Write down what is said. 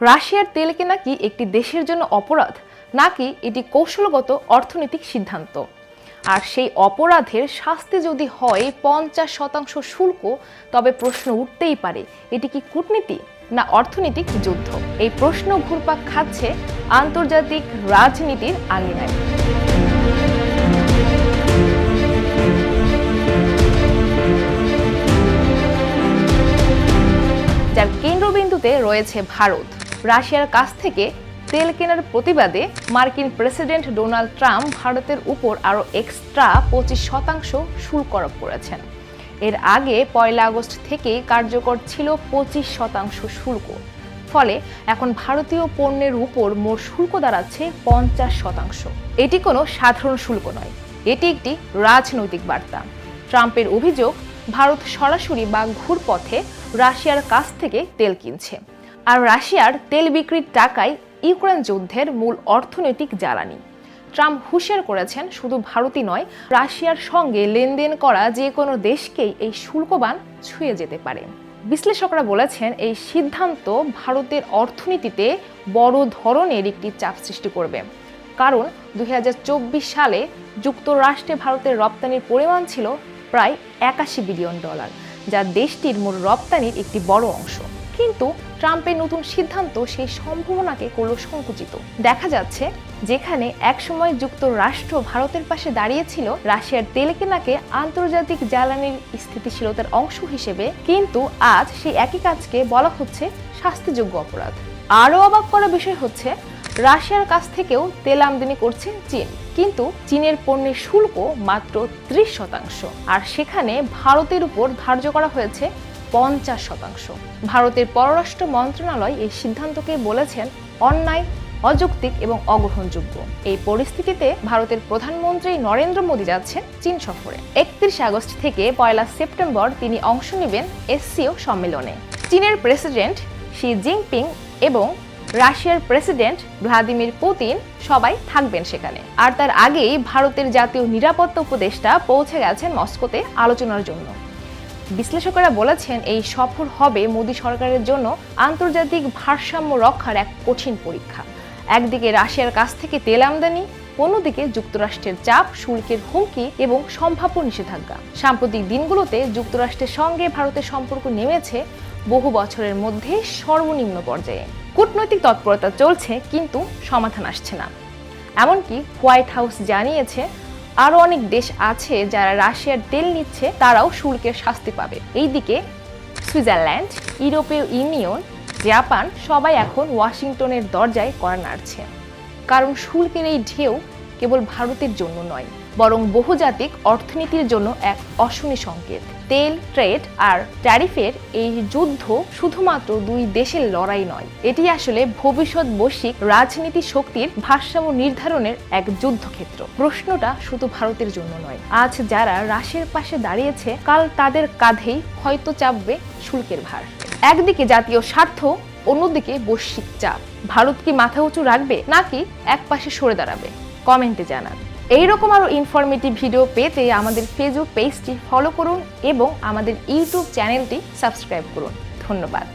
রাশিয়ার তেল কেনা কি একটি দেশের জন্য অপরাধ, নাকি এটি কৌশলগত অর্থনৈতিক সিদ্ধান্ত? আর সেই অপরাধের শাস্তি যদি হয়, পঞ্চাশ শতাংশ শুল্ক, তবে প্রশ্ন উঠতেই পারে, এটি কি কূটনীতি না অর্থনৈতিক যুদ্ধ? এই প্রশ্ন ঘুরপাক খাচ্ছে আন্তর্জাতিক রাজনীতির আঙিনায়। যার কেন্দ্রবিন্দুতে রয়েছে ভারত রাশিয়ার কাছ থেকে তেল কেনার প্রতিবাদে মার্কিন প্রেসিডেন্ট ডোনাল্ড ট্রাম্প ভারতের উপর আরও এক্সট্রা পঁচিশ শতাংশ শুল্ক আরোপ করেছেন। এর আগে পয়লা আগস্ট থেকে কার্যকর ছিল পঁচিশ শতাংশ শুল্ক। ফলে এখন ভারতীয় পণ্যের উপর মোট শুল্ক দাঁড়াচ্ছে পঞ্চাশ শতাংশ। এটি কোনো সাধারণ শুল্ক নয়, এটি একটি রাজনৈতিক বার্তা। ট্রাম্পের অভিযোগ, ভারত সরাসরি বা ঘুরপথে রাশিয়ার কাছ থেকে তেল কিনছে। আর রাশিয়ার তেল বিক্রির টাকায় ইউক্রেন যুদ্ধের মূল অর্থনৈতিক জ্বালানি। ট্রাম্প হুঁশিয়ার করেছেন, শুধু ভারতই নয়, রাশিয়ার সঙ্গে লেনদেন করা যে কোনো দেশকেই এই শুল্কবান ছুঁয়ে যেতে পারে। বিশ্লেষকরা বলেছেন, এই সিদ্ধান্ত ভারতের অর্থনীতিতে বড় ধরনের একটি চাপ সৃষ্টি করবে। কারণ দু হাজার চব্বিশ সালে যুক্তরাষ্ট্রে ভারতের রপ্তানির পরিমাণ ছিল প্রায় একাশি বিলিয়ন ডলার, যা দেশটির মূল রপ্তানির একটি বড় অংশ। কিন্তু ট্রাম্পের নতুন সিদ্ধান্ত সেই সম্ভাবনাকে করল সংকুচিত। দেখা যাচ্ছে যেখানে একসময় যুক্তরাষ্ট্র ভারতের পাশে দাঁড়িয়েছিল, রাশিয়ার তেল কেনাকে আন্তর্জাতিক জ্বালানির স্থিতিশীলতার অংশ হিসেবে, কিন্তু আজ সেই একই কাজকে বলা হচ্ছে শাস্তিযোগ্য অপরাধ। আরও অবাক করা বিষয় হচ্ছে, রাশিয়ার কাছ থেকেও তেল আমদানি করছে চীন, কিন্তু চীনের পণ্যের শুল্ক মাত্র ত্রিশ শতাংশ। আর সেখানে ভারতের উপর ধার্য করা হয়েছে পঞ্চাশ শতাংশ। ভারতের পররাষ্ট্র মন্ত্রণালয় এই সিদ্ধান্তকে বলেছেন, অন্যায়, অযৌক্তিক এবং অগ্রহণযোগ্য। এই পরিস্থিতিতে ভারতের প্রধানমন্ত্রী নরেন্দ্র মোদী যাচ্ছেন চীন সফরে। একত্রিশ আগস্ট থেকে পয়লা সেপ্টেম্বর তিনি অংশ নেবেন এসসিও সম্মেলনে। চীনের প্রেসিডেন্ট শি জিনপিং এবং রাশিয়ার প্রেসিডেন্ট ভ্লাদিমির পুতিন সবাই থাকবেন সেখানে। আর তার আগেই ভারতের জাতীয় নিরাপত্তা উপদেষ্টা পৌঁছে গেছেন মস্কোতে আলোচনার জন্য। বিশ্লেষকেরা বলেছেন, এই সফর হবে মোদী সরকারের জন্য আন্তর্জাতিক ভারসাম্য রক্ষার এক কঠিন পরীক্ষা। একদিকে রাশিয়ার কাছ থেকে তেল আমদানি, অন্যদিকে যুক্তরাষ্ট্রের চাপ, শুল্কের হুমকি এবং সম্ভাব্য নিষেধাজ্ঞা। সাম্প্রতিক দিনগুলোতে যুক্তরাষ্ট্রের সঙ্গে ভারতের সম্পর্ক নেমেছে বহু বছরের মধ্যে সর্বনিম্ন পর্যায়ে। কূটনৈতিক তৎপরতা চলছে, কিন্তু সমাধান আসছে না। এমনকি হোয়াইট হাউস জানিয়েছে আরও অনেক দেশ আছে যারা রাশিয়ার তেল নিচ্ছে, তারাও শুল্কের শাস্তি পাবে। এইদিকে সুইজারল্যান্ড, ইউরোপীয় ইউনিয়ন, জাপান সবাই এখন ওয়াশিংটনের দরজায় করা নাড়ছে কারণ শুল্কের এই ঢেউ কেবল ভারতের জন্য নয় বরং বহুজাতিক অর্থনীতির জন্য এক অশনি সংকেত। তেল, ট্রেড আর ট্যারিফের এই যুদ্ধ শুধুমাত্র দুই দেশের লড়াই নয়, এটি আসলে ভবিষ্যৎ বৈশ্বিক রাজনীতি শক্তির ভারসাম্য নির্ধারণের এক যুদ্ধক্ষেত্র। প্রশ্নটা শুধু ভারতের জন্য নয়, আজ যারা রাশিয়ার পাশে দাঁড়িয়েছে, কাল তাদের কাঁধেই হয়তো চাপবে শুল্কের ভার। একদিকে জাতীয় স্বার্থ, অন্যদিকে বৈশ্বিক চাপ। ভারত কি মাথা উঁচু রাখবে, নাকি এক পাশে সরে দাঁড়াবে? কমেন্টে জানান। এইরকম আরও ইনফরমেটিভ ভিডিও পেতে আমাদের ফেসবুক পেজটি ফলো করুন এবং আমাদের ইউটিউব চ্যানেলটি সাবস্ক্রাইব করুন। ধন্যবাদ।